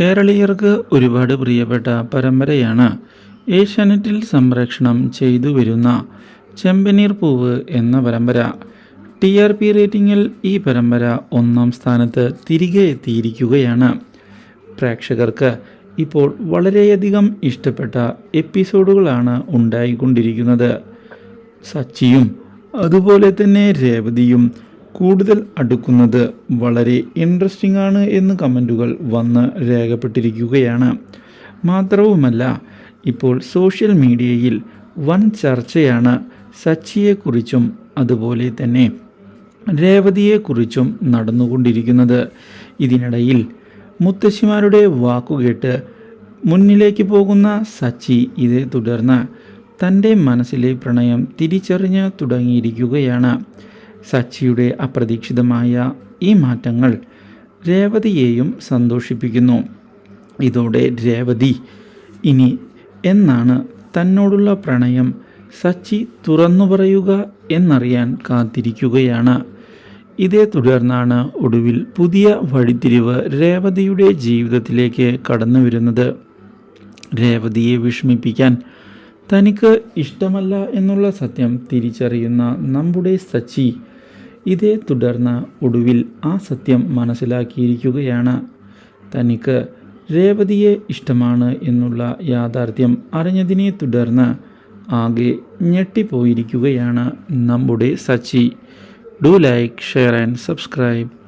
കേരളീയർക്ക് ഒരുപാട് പ്രിയപ്പെട്ട പരമ്പരയാണ് ഏഷ്യാനെറ്റിൽ സംരക്ഷണം ചെയ്തു വരുന്ന ചെമ്പനീർ പൂവ് എന്ന പരമ്പര. ടി ആർ പി റേറ്റിംഗിൽ ഈ പരമ്പര ഒന്നാം സ്ഥാനത്ത് തിരികെ എത്തിയിരിക്കുകയാണ്. പ്രേക്ഷകർക്ക് ഇപ്പോൾ വളരെയധികം ഇഷ്ടപ്പെട്ട എപ്പിസോഡുകളാണ് ഉണ്ടായിക്കൊണ്ടിരിക്കുന്നത്. സച്ചിയും അതുപോലെ തന്നെ രേവതിയും കൂടുതൽ അടുക്കുന്നത് വളരെ ഇൻട്രസ്റ്റിംഗ് ആണ് എന്ന് കമന്റുകൾ വന്ന് രേഖപ്പെട്ടിരിക്കുകയാണ്. മാത്രവുമല്ല ഇപ്പോൾ സോഷ്യൽ മീഡിയയിൽ വൻ ചർച്ചയാണ് സച്ചിയെക്കുറിച്ചും അതുപോലെ തന്നെ രേവതിയെക്കുറിച്ചും നടന്നുകൊണ്ടിരിക്കുന്നത്. ഇതിനിടയിൽ മുത്തശ്ശിമാരുടെ വാക്കുകേട്ട് മുന്നിലേക്ക് പോകുന്ന സച്ചി ഇതേ തുടർന്ന് തന്റെ മനസ്സിലെ പ്രണയം തിരിച്ചറിഞ്ഞ് തുടങ്ങിയിരിക്കുകയാണ്. സച്ചിയുടെ അപ്രതീക്ഷിതമായ ഈ മാറ്റങ്ങൾ രേവതിയെയും സന്തോഷിപ്പിക്കുന്നു. ഇതോടെ രേവതി ഇനി എന്നാണ് തന്നോടുള്ള പ്രണയം സച്ചി തുറന്നു പറയുക എന്നറിയാൻ കാത്തിരിക്കുകയാണ്. ഇതേ തുടർന്നാണ് ഒടുവിൽ പുതിയ വഴിത്തിരിവ് രേവതിയുടെ ജീവിതത്തിലേക്ക് കടന്നു വരുന്നത്. രേവതിയെ വിഷമിപ്പിക്കാൻ തനിക്ക് ഇഷ്ടമല്ല എന്നുള്ള സത്യം തിരിച്ചറിയുന്ന നമ്മുടെ സച്ചി ഇതേ തുടർന്ന് ഒടുവിൽ ആ സത്യം മനസ്സിലാക്കിയിരിക്കുകയാണ്. തനിക്ക് രേവതിയെ ഇഷ്ടമാണ് എന്നുള്ള യാഥാർത്ഥ്യം അറിഞ്ഞതിനെ തുടർന്ന് ആകെ ഞെട്ടിപ്പോയിരിക്കുകയാണ് നമ്മുടെ Sachi. Do like share and subscribe.